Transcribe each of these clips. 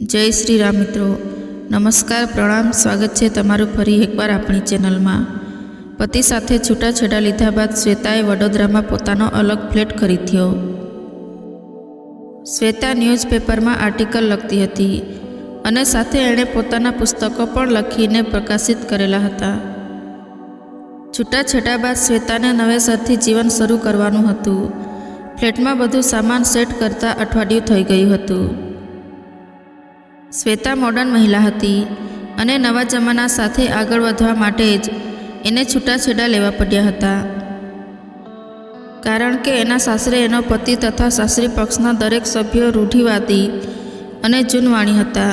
જય શ્રી રામ મિત્રો. નમસ્કાર, પ્રણામ, સ્વાગત છે તમારું ફરી એકવાર આપણી ચેનલમાં. પતિ સાથે છૂટાછેડા લીધા બાદ શ્વેતાએ વડોદરામાં પોતાનો અલગ ફ્લેટ ખરીદ્યો. શ્વેતા ન્યૂઝપેપરમાં આર્ટિકલ લખતી હતી અને સાથે એણે પોતાના પુસ્તકો પણ લખીને પ્રકાશિત કરેલા હતા. છૂટાછેડા બાદ શ્વેતાને નવેસરથી જીવન શરૂ કરવાનું હતું. ફ્લેટમાં બધું સામાન સેટ કરતાં અઠવાડિયું થઈ ગયું હતું. શ્વેતા મોડર્ન મહિલા હતી અને નવા જમાના સાથે આગળ વધવા માટે જ એને છૂટાછેડા લેવા પડ્યા હતા. કારણ કે એના સાસરે એનો પતિ તથા સાસરી પક્ષના દરેક સભ્યો રૂઢિવાદી અને જૂનવાણી હતા.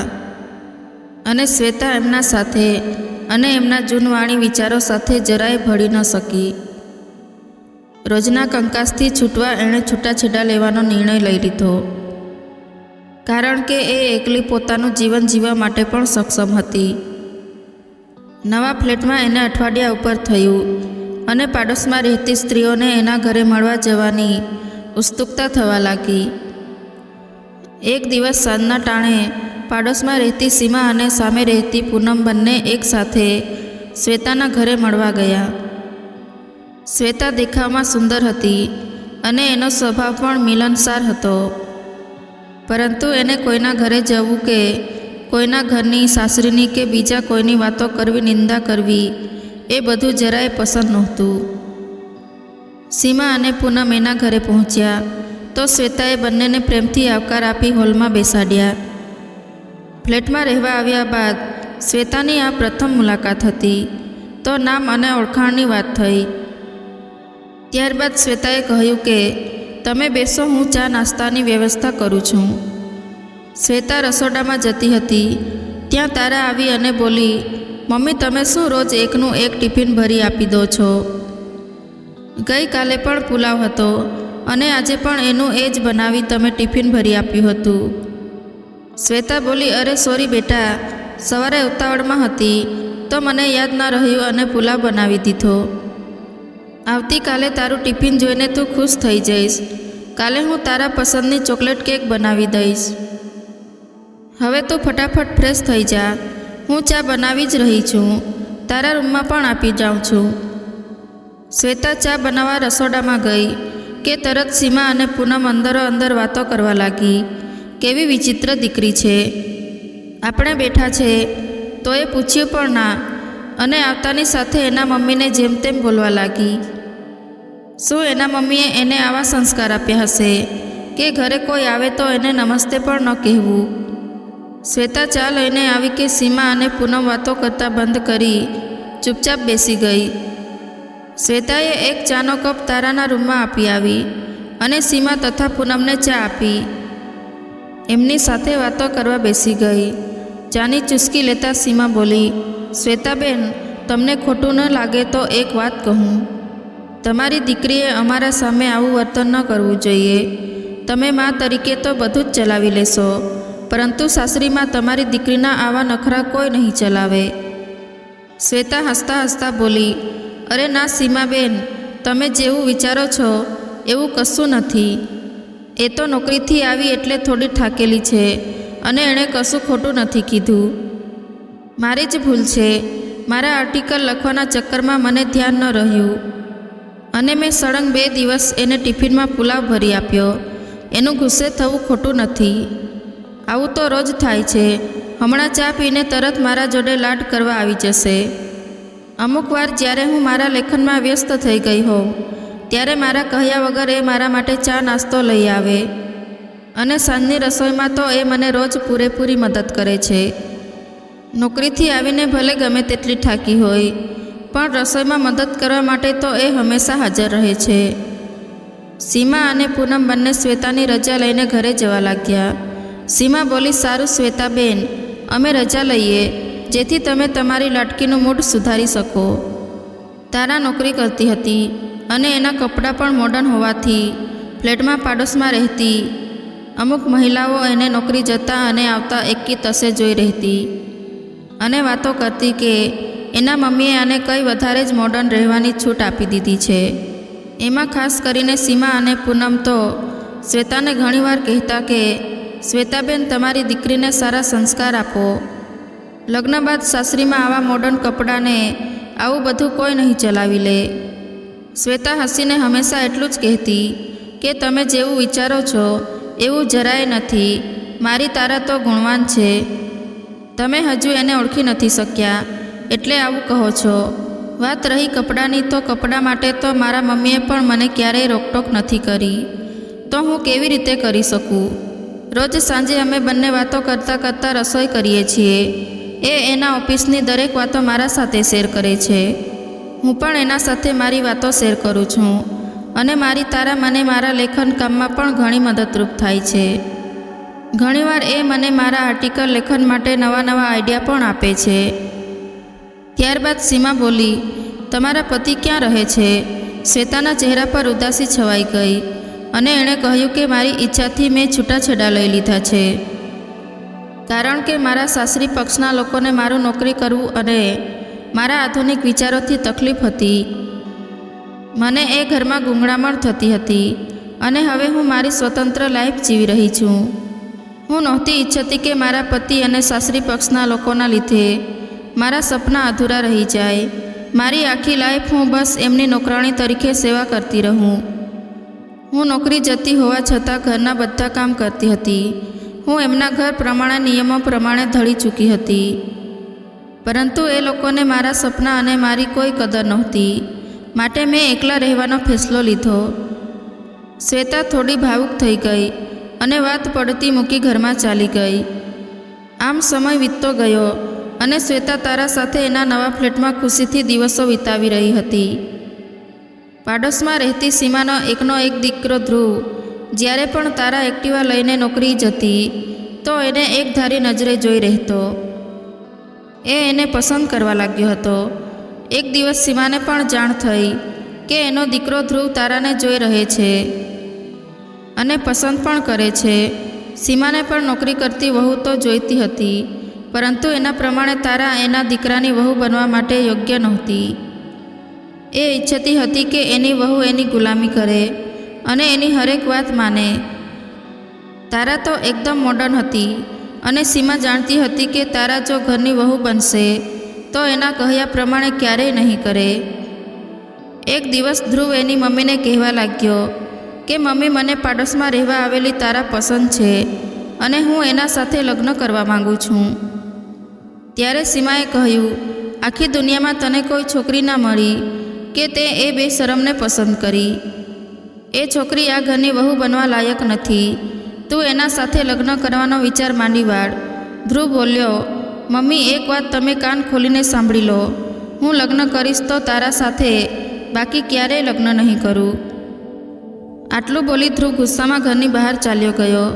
અને શ્વેતા એમના સાથે અને એમના જૂનવાણી વિચારો સાથે જરાય ભળી ન શકી. રોજના કંકાસથી છૂટવા એણે છૂટાછેડા લેવાનો નિર્ણય લઈ લીધો. કારણ કે એ એકલી પોતાનું જીવન જીવવા માટે પણ સક્ષમ હતી. નવા ફ્લેટમાં એને અઠવાડિયા ઉપર થયું અને પાડોશમાં રહેતી સ્ત્રીઓને એના ઘરે મળવા જવાની ઉત્સુકતા થવા લાગી. એક દિવસ સાંજના ટાણે પાડોશમાં રહેતી સીમા અને સામે રહેતી પૂનમ બંને એકસાથે શ્વેતાના ઘરે મળવા ગયા. શ્વેતા દેખાવમાં સુંદર હતી અને એનો સ્વભાવ પણ મિલનસાર હતો. પરંતુ એને કોઈના ઘરે જવું કે કોઈના ઘરની સાસરીની કે બીજા કોઈની વાતો કરવી નિંદા કરવી, એ બધું જરાય પસંદ નહોતું. સીમા અને પૂનમ એના ઘરે પહોંચ્યા, તો શ્વેતાએ બંનેને પ્રેમથી આવકાર આપી હોલમાં બેસાડ્યા. ફ્લેટમાં રહેવા આવ્યા બાદ શ્વેતાની આ પ્રથમ મુલાકાત હતી, તો નામ અને ઓળખાણની વાત થઈ. ત્યારબાદ શ્વેતાએ કહ્યું કે તમે બેસો, હું ચા નાસ્તાની વ્યવસ્થા કરું છું. શ્વેતા રસોડામાં જતી હતી. ત્યાં તારા આવી અને બોલી, મમ્મી, તમે શું રોજ એકનું એક ટિફિન ભરી આપી દો છો? ગઈકાલે પણ પુલાવ હતો અને આજે પણ એનું એ જ બનાવી તમે ટિફિન ભરી આપ્યું હતું. શ્વેતા બોલી, અરે સોરી બેટા, સવારે ઉતાવળમાં હતી, તો મને યાદ ન રહ્યું અને પુલાવ બનાવી દીધો. આવતીકાલે તારું ટિફિન જોઈને તું ખુશ થઈ જઈશ. કાલે હું તારા પસંદની ચોકલેટ કેક બનાવી દઈશ. હવે તો ફટાફટ ફ્રેશ થઈ જા. હું ચા બનાવી જ રહી છું. તારા રૂમમાં પણ આપી જાઉં છું. શ્વેતા ચા બનાવવા રસોડામાં ગઈ કે તરત સીમા અને પૂનમ અંદરો અંદર વાતો કરવા લાગી. કેવી વિચિત્ર દીકરી છે. આપણે બેઠા છે. તો એ પૂછ્યું પણ ના. અને આવતાની સાથે એના મમ્મીને જેમ તેમ બોલવા લાગી. શું એના મમ્મીએ એને આવા સંસ્કાર આપ્યા હશે? કે ઘરે કોઈ આવે તો એને નમસ્તે પણ ન કહેવું? શ્વેતા ચા લઈને આવી કે સીમા અને પૂનમ વાતો કરતાં બંધ કરી ચૂપચાપ બેસી ગઈ. શ્વેતાએ એક ચાનો કપ તારાના રૂમમાં આપી આવી અને સીમા તથા પૂનમને ચા આપી. એમની સાથે વાતો કરવા બેસી ગઈ. ચાની ચુસ્કી લેતા સીમા બોલી, શ્વેતાબેન, તમને ખોટું ન લાગે તો એક વાત કહું. તમારી દીકરીએ અમારા સામે આવું વર્તન ન કરવું જોઈએ. તમે મા તરીકે તો બધું જ ચલાવી લેશો, પરંતુ સાસરીમાં તમારી દીકરીના આવા નખરા કોઈ નહીં ચલાવે. શ્વેતા હસતા હસતા બોલી, અરે ના સીમાબેન, તમે જેવું વિચારો છો, એવું કશું નથી. એ તો નોકરીથી આવી એટલે થોડી થાકેલી છે, અને એણે કશું ખોટું નથી કીધું. મારી જ ભૂલ છે. મારા આર્ટિકલ લખવાના ચક્કરમાં મને ધ્યાન ન રહ્યું. અને મેં સળંગ બે દિવસ એને ટિફિનમાં પુલાવ ભરી આપ્યો. એનું ગુસ્સે થવું ખોટું નથી. આવું તો રોજ થાય છે. હમણાં ચા પીને તરત મારા જોડે લાડ કરવા આવી જશે. અમુક વાર જ્યારે હું મારા લેખનમાં વ્યસ્ત થઈ ગઈ હોઉં, ત્યારે મારા કહ્યા વગર એ મારા માટે ચા નાસ્તો લઈ આવે. અને સાંજની રસોઈમાં તો એ મને રોજ પૂરેપૂરી મદદ કરે છે. નોકરીથી આવીને ભલે ગમે તેટલી થાકી હોય પણ રસોઈમાં મદદ કરવા માટે તો એ હંમેશા હાજર રહે છે. સીમા અને પૂનમ બંને શ્વેતાની રજા લઈને ઘરે જવા લાગ્યા. સીમા બોલી, સારું શ્વેતાબેન, અમે રજા લઈએ, જેથી તમે તમારી લટકીનું મૂડ સુધારી શકો. તારા નોકરી કરતી હતી અને એના કપડાં પણ મોડર્ન હોવાથી ફ્લેટમાં પાડોશમાં રહેતી અમુક મહિલાઓ એને નોકરી જતા અને આવતા એકી તસે જોઈ રહેતી. અને વાતો કરતી કે એના મમ્મીએ આને કંઈ વધારે જ મોડર્ન રહેવાની છૂટ આપી દીધી છે. એમાં ખાસ કરીને સીમા અને પૂનમ તો શ્વેતાને ઘણીવાર કહેતા કે, શ્વેતાબેન, તમારી દીકરીને સારા સંસ્કાર આપો. લગ્ન બાદ સાસરીમાં આવા મોડર્ન કપડાને આવું બધું કોઈ નહીં ચલાવી લે. શ્વેતા હસીને હંમેશા એટલું જ કહેતી કે, તમે જેવું વિચારો છો, એવું જરાય નથી. મારી તારા તો ગુણવાન છે. તમે હજુ એને ઓળખી નથી શક્યા. એટલે આવું કહો છો. વાત રહી કપડાની તો કપડાં માટે તો મારા મમ્મીએ પણ મને ક્યારેય રોકટોક નથી કરી. તો હું કેવી રીતે કરી શકું? રોજ સાંજે અમે બંને વાતો કરતાં કરતાં રસોઈ કરીએ છીએ. એ એના ઓફિસની દરેક વાતો મારા સાથે શેર કરે છે. હું પણ એના સાથે મારી વાતો શેર કરું છું. અને મારી તારા મને મારા લેખન કામમાં પણ ઘણી મદદરૂપ થાય છે. ઘણીવાર એ મને મારા આર્ટિકલ લેખન માટે નવા નવા આઈડિયા પણ આપે છે. ત્યારબાદ સીમા બોલી, તમારા પતિ ક્યાં રહે છે? શ્વેતાના ચહેરા પર ઉદાસી છવાઈ ગઈ અને એણે કહ્યું કે, મારી ઈચ્છાથી મેં છૂટાછેડા લઈ લીધા છે. કારણ કે મારા સાસરી પક્ષના લોકોને મારું નોકરી કરવું અને મારા આધુનિક વિચારોથી તકલીફ હતી. મને એ ઘરમાં ગૂંગળામણ થતી હતી અને હવે હું મારી સ્વતંત્ર લાઈફ જીવી રહી છું. હું નહોતી ઈચ્છતી કે મારા પતિ અને સાસરી પક્ષના લોકોના લીધે મારા સપના અધૂરા રહી જાય. મારી આખી લાઈફ હું બસ એમની નોકરાણી તરીકે સેવા કરતી રહું. હું નોકરી જતી હોવા છતાં ઘરના બધા કામ કરતી હતી. હું એમના ઘર પ્રમાણે નિયમો પ્રમાણે ધળી ચૂકી હતી. પરંતુ એ લોકોને મારા સપના અને મારી કોઈ કદર નહોતી. માટે મેં એકલા રહેવાનો ફેસલો લીધો. શ્વેતા થોડી ભાવુક થઈ ગઈ અને વાત પડતી મૂકી ઘરમાં ચાલી ગઈ. આમ સમય વીતતો ગયો. અને શ્વેતા તારા સાથે એના નવા ફ્લેટમાં ખુશીથી દિવસો વિતાવી રહી હતી. પાડોશમાં રહેતી સીમાનો એકનો એક દીકરો ધ્રુવ, જ્યારે પણ તારા એક્ટિવા લઈને નોકરી જતી, તો એને એક ધારી નજરે જોઈ રહેતો. એ એને પસંદ કરવા લાગ્યો હતો. એક દિવસ સીમાને પણ જાણ થઈ કે એનો દીકરો ધ્રુવ તારાને જોઈ રહે છે અને પસંદ પણ કરે છે. સીમાને પણ નોકરી કરતી વહુ તો જોઈતી હતી પરંતુ એના પ્રમાણે તારા એના દીકરાની વહુ બનવા માટે યોગ્ય નહોતી. એ ઈચ્છતી હતી કે એની વહુ એની ગુલામી કરે અને એની હરેક વાત માને. તારા તો એકદમ મોડર્ન હતી અને સીમા જાણતી હતી કે તારા જો ઘરની વહુ બનશે, તો એના કહ્યા પ્રમાણે ક્યારેય નહીં કરે. એક દિવસ ધ્રુવ એની મમ્મીને કહેવા લાગ્યો કે, મમ્મી, મને પાડોશમાં રહેવા આવેલી તારા પસંદ છે અને હું એના સાથે લગ્ન કરવા માગું છું. ત્યારે સીમાએ કહ્યું, આખી દુનિયામાં તને કોઈ છોકરી ના મળી કે તે એ બેશરમને પસંદ કરી. એ છોકરી આ ઘરની વહુ બનવા લાયક નથી. તું એના સાથે લગ્ન કરવાનો વિચાર માંડી વાળ. ધ્રુવ બોલ્યો, મમ્મી, એક વાત તમે કાન ખોલીને સાંભળી લો. હું લગ્ન કરીશ તો તારા સાથે, બાકી ક્યારેય લગ્ન નહીં કરું. આટલું બોલી ધ્રુવ ગુસ્સામાં ઘરની બહાર ચાલ્યો ગયો.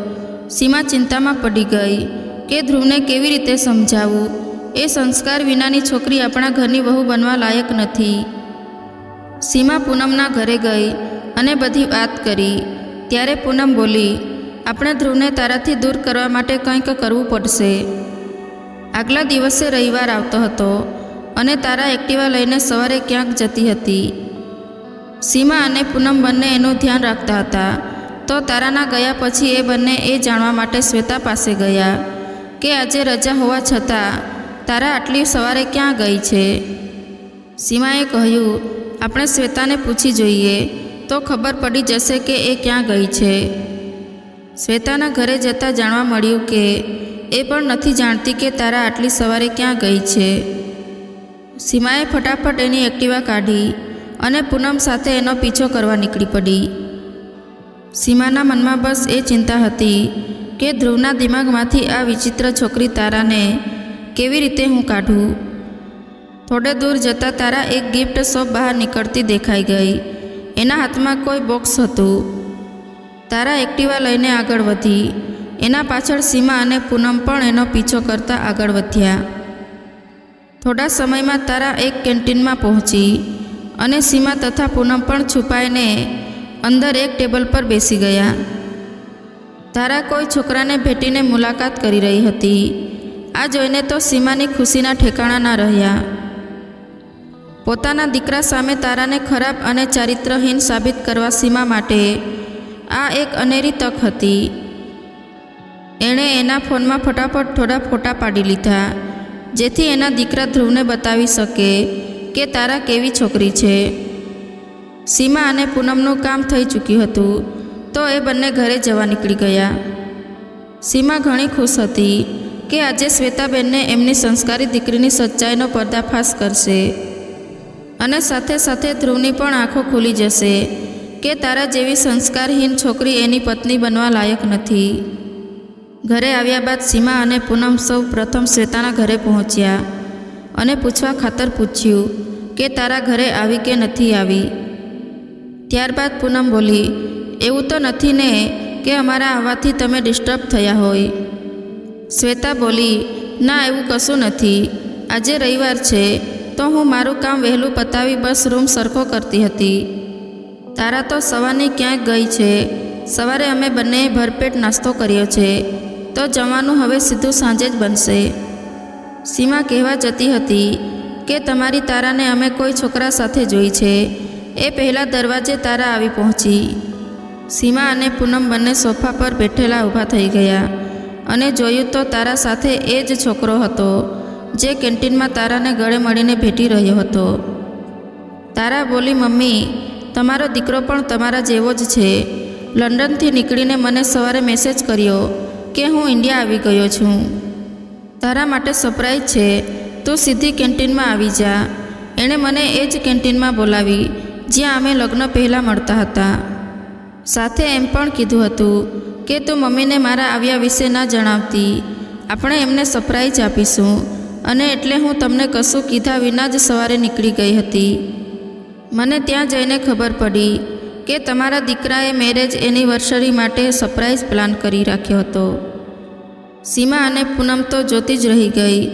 સીમા ચિંતામાં પડી ગઈ કે ધ્રુવને કેવી રીતે સમજાવવું એ સંસ્કાર વિનાની છોકરી આપણા ઘરની વહુ બનવા લાયક નથી. સીમા પૂનમના ઘરે ગઈ અને બધી વાત કરી. ત્યારે પૂનમ બોલી, આપણે ધ્રુવને તારાથી દૂર કરવા માટે કંઈક કરવું પડશે. આગલા દિવસે રવિવાર આવતો હતો અને તારા એક્ટિવા લઈને સવારે ક્યાંક જતી હતી. સીમા અને પૂનમ બંને એનું ધ્યાન રાખતા હતા. તો તારાના ગયા પછી એ બંને એ જાણવા માટે શ્વેતા પાસે ગયા કે આજે રજા હોવા છતાં તારા આટલી સવારે ક્યાં ગઈ છે? સીમાએ કહ્યું, આપણે શ્વેતાને પૂછી જોઈએ, તો ખબર પડી જશે કે એ ક્યાં ગઈ છે. શ્વેતાના ઘરે જતાં જાણવા મળ્યું કે એ પણ નથી જાણતી કે તારા આટલી સવારે ક્યાં ગઈ છે. સીમાએ ફટાફટ એની એક્ટિવા કાઢી અને પૂનમ સાથે એનો પીછો કરવા નીકળી પડી. સીમાના મનમાં બસ એ ચિંતા હતી કે ધ્રુવના દિમાગમાંથી આ વિચિત્ર છોકરી તારાને કેવી રીતે હું કાઢું? થોડે દૂર જતાં તારા એક ગિફ્ટ શોપ બહાર નીકળતી દેખાઈ ગઈ. એના હાથમાં કોઈ બોક્સ હતું. તારા એક્ટિવા લઈને આગળ વધી. એના પાછળ સીમા અને પૂનમ પણ એનો પીછો કરતા આગળ વધ્યા. થોડા સમયમાં તારા એક કેન્ટીનમાં પહોંચી અને સીમા તથા પૂનમ પણ છુપાઈને અંદર એક ટેબલ પર બેસી ગયા. તારા કોઈ છોકરાને ભેટીને મુલાકાત કરી રહી હતી. આ જોઈને તો સીમાની ખુશીના ઠેકાણા ના રહ્યા. પોતાના દીકરા સામે તારાને ખરાબ અને ચારિત્રહીન સાબિત કરવા સીમા માટે આ એક અનેરી તક હતી. એણે એના ફોનમાં ફટાફટ થોડા ફોટા પાડી લીધા, જેથી એના દીકરા ધ્રુવને બતાવી શકે કે તારા કેવી છોકરી છે. સીમા અને પૂનમનું કામ થઈ ચૂક્યું હતું, તો એ બંને ઘરે જવા નીકળી ગયા. સીમા ઘણી ખુશ હતી. કે આજે શ્વેતાબેનને એમની સંસ્કારી દીકરીની સચ્ચાઈનો પર્દાફાશ કરશે. અને સાથે સાથે ધ્રુવની પણ આંખો ખુલી જશે કે તારા જેવી સંસ્કારહીન છોકરી એની પત્ની બનવા લાયક નથી. ઘરે આવ્યા બાદ સીમા અને પૂનમ સૌ પ્રથમ શ્વેતાના ઘરે પહોંચ્યા અને પૂછવા ખાતર પૂછ્યું કે તારા ઘરે આવી કે નથી આવી. ત્યારબાદ પૂનમ બોલી, એવું તો નથી ને કે અમારા આવવાથી તમે ડિસ્ટર્બ થયા હોય. શ્વેતા બોલી, ના, એવું કશું નથી. આજે રવિવાર છે, તો હું મારું કામ વહેલું પતાવી બસ રૂમ સરખો કરતી હતી. તારા તો સવારની ક્યાંક ગઈ છે. સવારે અમે બંને ભરપેટ નાસ્તો કર્યો છે. તો જમવાનું હવે સીધું સાંજે જ બનશે. સીમા કહેવા જતી હતી કે, તમારી તારાને અમે કોઈ છોકરા સાથે જોઈ છે. એ પહેલાં દરવાજે તારા આવી પહોંચી. સીમા અને પૂનમ બંને સોફા પર બેઠેલા ઊભા થઈ ગયા. અને જોયું તો તારા સાથે એ જ છોકરો હતો, જે કેન્ટીનમાં તારાને ગળે મળીને ભેટી રહ્યો હતો. તારા બોલી, મમ્મી, તમારો દીકરો પણ તમારા જેવો જ છે. લંડનથી નીકળીને મને સવારે મેસેજ કર્યો કે હું ઇન્ડિયા આવી ગયો છું. તારા માટે સરપ્રાઈઝ છે. તું સીધી કેન્ટીનમાં આવી જા. એણે મને એ જ કેન્ટીનમાં બોલાવી, જ્યાં અમે લગ્ન પહેલાં મળતા હતા. સાથે એમ પણ કીધું હતું કે તું મમ્મીને મારા આવ્યા વિશે ના જણાવતી. આપણે એમને સરપ્રાઈઝ આપીશું. અને એટલે હું તમને કશું કીધા વિના જ સવારે નીકળી ગઈ હતી. મને ત્યાં જઈને ખબર પડી કે તમારા દીકરાએ મેરેજ એનિવર્સરી માટે સરપ્રાઈઝ પ્લાન કરી રાખ્યો હતો. સીમા અને પૂનમ તો જોતી જ રહી ગઈ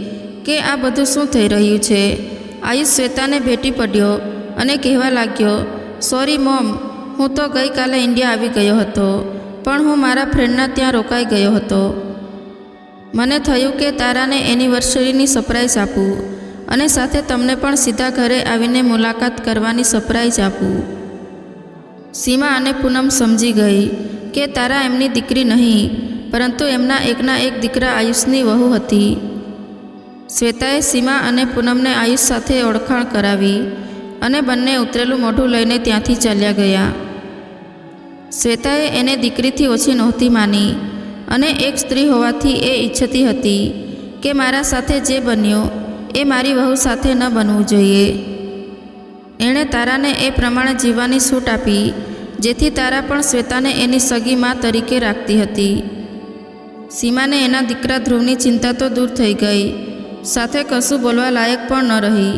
કે આ બધું શું થઈ રહ્યું છે. આયુષ શ્વેતાને ભેટી પડ્યો અને કહેવા લાગ્યો સોરી મોમ હું તો ગઈકાલે ઇન્ડિયા આવી ગયો હતો. પણ હું મારા ફ્રેન્ડના ત્યાં રોકાઈ ગયો હતો. મને થયું કે તારાને એનિવર્સરીની સરપ્રાઈઝ આપું અને સાથે તમને પણ સીધા ઘરે આવીને મુલાકાત કરવાની સરપ્રાઈઝ આપું. સીમા અને પૂનમ સમજી ગઈ કે તારા એમની દીકરી નહીં, પરંતુ એમના એકના એક દીકરા આયુષની વહુ હતી. શ્વેતાએ સીમા અને પૂનમને આયુષ સાથે ઓળખાણ કરાવી અને બંને ઉતરેલું મોઢું લઈને ત્યાંથી ચાલ્યા ગયા. શ્વેતાએ એને દીકરીથી ઓછી નહોતી માની અને એક સ્ત્રી હોવાથી એ ઈચ્છતી હતી કે મારા સાથે જે બન્યો એ મારી વહુ સાથે ન બનવું જોઈએ. એણે તારાને એ પ્રમાણે જીવવાની છૂટ આપી, જેથી તારા પણ શ્વેતાને એની સગી મા તરીકે રાખતી હતી. સીમાને એના દીકરા ધ્રુવની ચિંતા તો દૂર થઈ ગઈ, સાથે કશું બોલવા લાયક પણ ન રહી.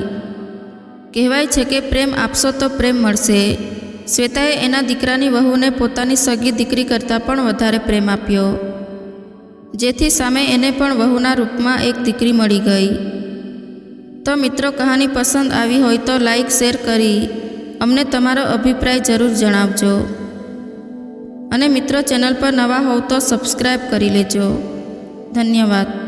કહેવાય છે કે પ્રેમ આપશો તો પ્રેમ મળશે. શ્વેતાએ એના દીકરાની વહુને પોતાની સગી દીકરી કરતાં પણ વધારે પ્રેમ આપ્યો. જેથી સામે એને પણ વહુના રૂપમાં એક દીકરી મળી ગઈ. તો મિત્રો, કહાની પસંદ આવી હોય તો લાઈક, શેર કરી. અમને તમારો અભિપ્રાય જરૂર જણાવજો. અને મિત્રો, ચેનલ પર નવા હોવ તો સબસ્ક્રાઈબ કરી લેજો. ધન્યવાદ.